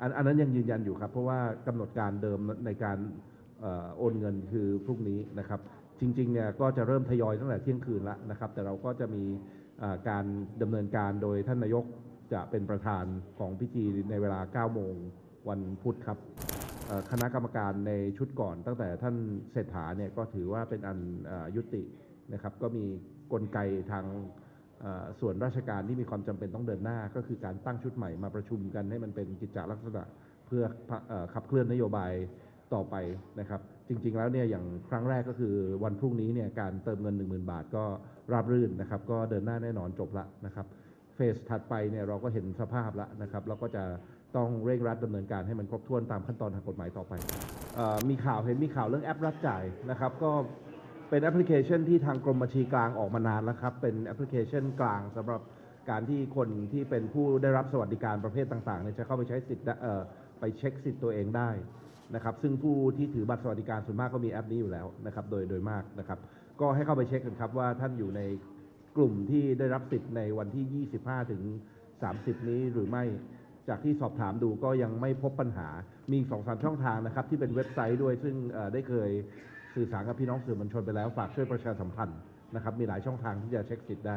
อันอันนั้นยังยืนยันอยู่ครับ เพราะว่ากำหนดการเดิมในการออโอนเงินคือพรุ่งนี้นะครับ จริงๆเนี่ยก็จะเริ่มทยอยตั้งแต่เที่ยงคืนแล้วนะครับ แต่เราก็จะมีการดำเนินการโดยท่านนายกจะเป็นประธานของพิธีในเวลา 9 โมงวันพุธครับคณะกรรมการในชุดก่อน ตั้งแต่ท่านเศรษฐาเนี่ยก็ถือว่าเป็นอันอยุตินะครับ ก็มีกลไกทาง ส่วนราชการที่มีความจำเป็นต้องเดินหน้า ก็คือการตั้งชุดใหม่มาประชุมกันให้มันเป็นกิจจลักษณะเพื่ออขับเคลื่อนนโยบายต่อไปนะครับ จริง ๆ แล้วเนี่ยอย่างครั้งแรกก็คือวันพรุ่งนี้เนี่ยการเติมเงิน 10,000 บาทก็ราบรื่นนะครับ ก็เดินหน้าแน่นอนจบละนะครับเฟสถัดไปเนี่ยเราก็เห็นสภาพแล้วนะครับแล้วก็จะต้องเร่งรัดดำเนินการให้มันครบถ้วนตามขั้นตอนทางกฎหมายต่อไปออมีข่าวเห็นมีข่าวเรื่องแอปรับจ่ายนะครับ ก็ เป็นแอปพลิเคชันที่ทางกรมบัญชีกลางออกมานานแล้วครับ เป็นแอปพลิเคชันกลางสำหรับการที่คนที่เป็นผู้ได้รับสวัสดิการประเภทต่างๆเนี่ยจะเข้าไปใช้สิทธิ์ได้เอ่อไปเช็คสิทธิ์ตัวเองได้นะครับ ซึ่งผู้ที่ถือบัตรสวัสดิการส่วนมากก็มีแอปนี้อยู่แล้วนะครับ โดยโดยมากนะครับ ก็ให้เข้าไปเช็คกันครับว่าท่านอยู่ในกลุ่มที่ได้รับสิทธิ์ในวันที่ 25 ถึง 30 นี้หรือไม่ จากที่สอบถามดูก็ยังไม่พบปัญหา มีสองสามช่องทางนะครับที่เป็นเว็บไซต์ด้วย ซึ่งได้เคย สื่อสารกับพี่น้องสื่อมวลชนไปแล้วฝากช่วยประชาสัมพันธ์นะครับมีหลายช่องทางที่จะเช็คสิทธิ์ได้